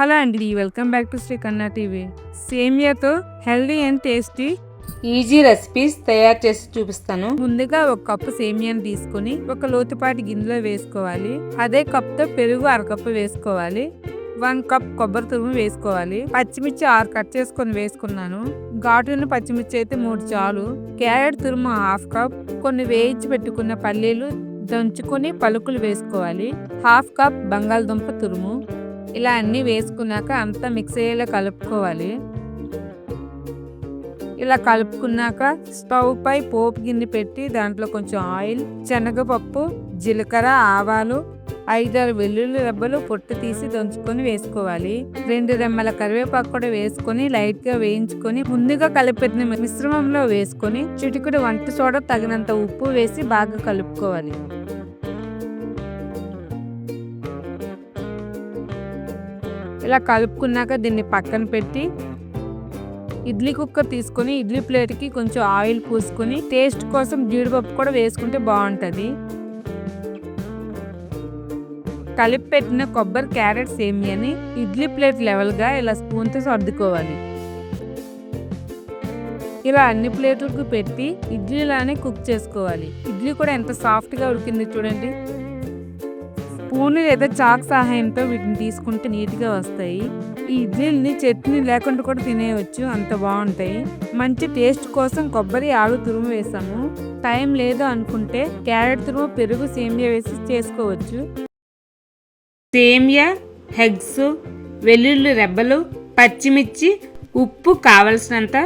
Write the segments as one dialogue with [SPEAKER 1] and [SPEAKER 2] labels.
[SPEAKER 1] Hello అండి welcome back to Shri Kanna TV. సేమియాతో healthy and tasty
[SPEAKER 2] easy recipes తయారు చేసి చూపిస్తాను.
[SPEAKER 1] ముందుగా ఒక కప్పు సేమియాని తీసుకొని ఒక లోతుపాటి గిన్నెలో వేసుకోవాలి. అదే కప్తో పెరుగు అరకప్పు వేసుకోవాలి. వన్ కప్ కొబ్బరి తురుము వేసుకోవాలి. పచ్చిమిర్చి ఆరు కట్ చేసుకొని వేసుకున్నాను. ఘాటున పచ్చిమిర్చి అయితే మూడు చాలు. క్యారెట్ తురుము హాఫ్ కప్. కొన్ని వేయించి పెట్టుకున్న పల్లీలు దంచుకొని పలుకులు వేసుకోవాలి. హాఫ్ కప్ బంగాళదుంప తురుము. ఇలా అన్నీ వేసుకున్నాక అంతా మిక్స్ అయ్యేలా కలుపుకోవాలి. ఇలా కలుపుకున్నాక స్టవ్ పై పోపు గిన్నె పెట్టి దాంట్లో కొంచెం ఆయిల్ శనగపప్పు జీలకర్ర ఆవాలు ఐదారు వెల్లుల్లి రెబ్బలు పొట్టు తీసి దంచుకొని వేసుకోవాలి. రెండు రెమ్మల కరివేపాకు కూడా వేసుకొని లైట్గా వేయించుకొని ముందుగా కలిపెట్టిన మిశ్రమంలో వేసుకొని చిటికుడు వంట సోడా తగినంత ఉప్పు వేసి బాగా కలుపుకోవాలి. ఇలా కలుపుకున్నాక దీన్ని పక్కన పెట్టి ఇడ్లీ కుక్కర్ తీసుకొని ఇడ్లీ ప్లేట్కి కొంచెం ఆయిల్ పూసుకొని టేస్ట్ కోసం జీడిపప్పు కూడా వేసుకుంటే బాగుంటుంది. కలిపి పెట్టిన కొబ్బరి క్యారెట్ సేమియాని ఇడ్లీ ప్లేట్ లెవెల్గా ఇలా స్పూన్తో సర్దుకోవాలి. ఇలా అన్ని ప్లేట్లకు పెట్టి ఇడ్లీలానే కుక్ చేసుకోవాలి. ఇడ్లీ కూడా ఎంత సాఫ్ట్గా ఉడికింది చూడండి. స్పూన్ లేదా చాక్ సహాయంతో వీటిని తీసుకుంటే నీట్గా వస్తాయి. ఈ ఇడ్లీని చట్నీ లేకుండా కూడా తినేయవచ్చు అంత బాగుంటాయి. మంచి టేస్ట్ కోసం కొబ్బరి ఆలు తురుము వేసాము. టైం లేదు అనుకుంటే క్యారెట్ తురుము పెరుగు సేమియా వేసి చేసుకోవచ్చు.
[SPEAKER 2] సేమియా హెగ్స్ వెల్లుల్లి రెబ్బలు పచ్చిమిర్చి ఉప్పు కావలసినంత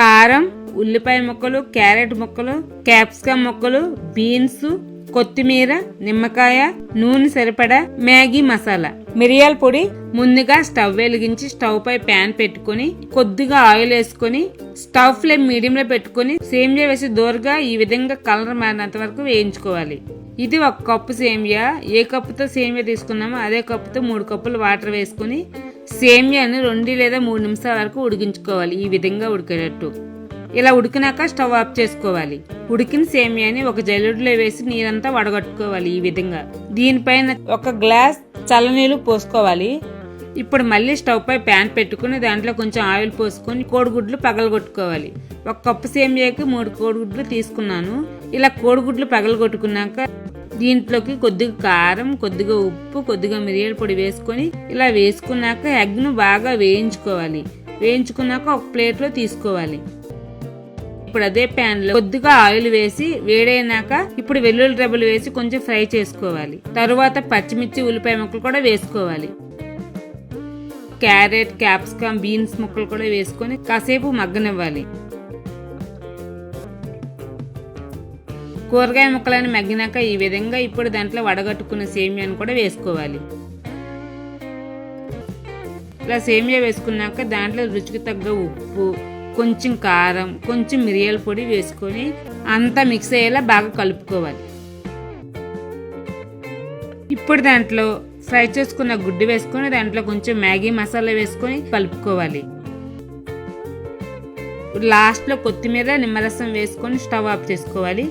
[SPEAKER 2] కారం ఉల్లిపాయ ముక్కలు క్యారెట్ ముక్కలు క్యాప్సికమ్ ముక్కలు బీన్స్ కొత్తిమీర నిమ్మకాయ నూనె సరిపడా మ్యాగీ మసాలా. మిరియాల పొడి ముందుగా స్టవ్ వెలిగించి స్టవ్ పై ప్యాన్ పెట్టుకొని కొద్దిగా ఆయిల్ వేసుకొని స్టవ్ ఫ్లేమ్ మీడియం లో పెట్టుకొని సేమియా వేసి దోరగా ఈ విధంగా కలర్ మారినంత వరకు వేయించుకోవాలి. ఇది ఒక కప్పు సేమియా. ఏ కప్పుతో సేమియా తీసుకున్నామో అదే కప్పుతో మూడు కప్పులు వాటర్ వేసుకొని సేమ్యాను రెండు లేదా మూడు నిమిషాల వరకు ఉడికించుకోవాలి. ఈ విధంగా ఉడికేటట్టు. ఇలా ఉడికినాక స్టవ్ ఆఫ్ చేసుకోవాలి. ఉడికిన సేమియాని ఒక జల్లెడలో వేసి నీరంతా వడగట్టుకోవాలి ఈ విధంగా. దీనిపైన ఒక గ్లాస్ చల్లనీళ్ళు పోసుకోవాలి. ఇప్పుడు మళ్ళీ స్టవ్ పై ప్యాన్ పెట్టుకుని దాంట్లో కొంచెం ఆయిల్ పోసుకొని కోడిగుడ్లు పగలగొట్టుకోవాలి. ఒక కప్పు సేమియాకి మూడు కోడిగుడ్లు తీసుకున్నాను. ఇలా కోడిగుడ్లు పగలగొట్టుకున్నాక దీంట్లోకి కొద్దిగా కారం కొద్దిగా ఉప్పు కొద్దిగా మిరియాల పొడి వేసుకొని ఇలా వేసుకున్నాక ఎగ్ను బాగా వేయించుకోవాలి. వేయించుకున్నాక ఒక ప్లేట్లో తీసుకోవాలి. ఇప్పుడు అదే ప్యాన్లో కొద్దిగా ఆయిల్ వేసి వేడైనాక ఇప్పుడు వెల్లుల్లి రెబ్బలు వేసి కొంచెం ఫ్రై చేసుకోవాలి. తరువాత పచ్చిమిర్చి ఉల్లిపాయ ముక్కలు కూడా వేసుకోవాలి. క్యారెట్ క్యాప్సికమ్ బీన్స్ ముక్కలు కూడా వేసుకొని కాసేపు మగ్గనివ్వాలి. కూరగాయ ముక్కలను మగ్గినాక ఈ విధంగా ఇప్పుడు దాంట్లో వడగట్టుకున్న సేమియాను కూడా వేసుకోవాలి. ఇలా సేమియా వేసుకున్నాక దాంట్లో రుచికి తగ్గ ఉప్పు కొంచెం కారం కొంచెం మిరియాల పొడి వేసుకొని అంతా మిక్స్ అయ్యేలా బాగా కలుపుకోవాలి. ఇప్పుడు దాంట్లో ఫ్రై చేసుకున్న గుడ్డు వేసుకొని దాంట్లో కొంచెం మ్యాగీ మసాలా వేసుకొని కలుపుకోవాలి. లాస్ట్లో కొత్తిమీర నిమ్మరసం వేసుకొని స్టవ్ ఆఫ్ చేసుకోవాలి.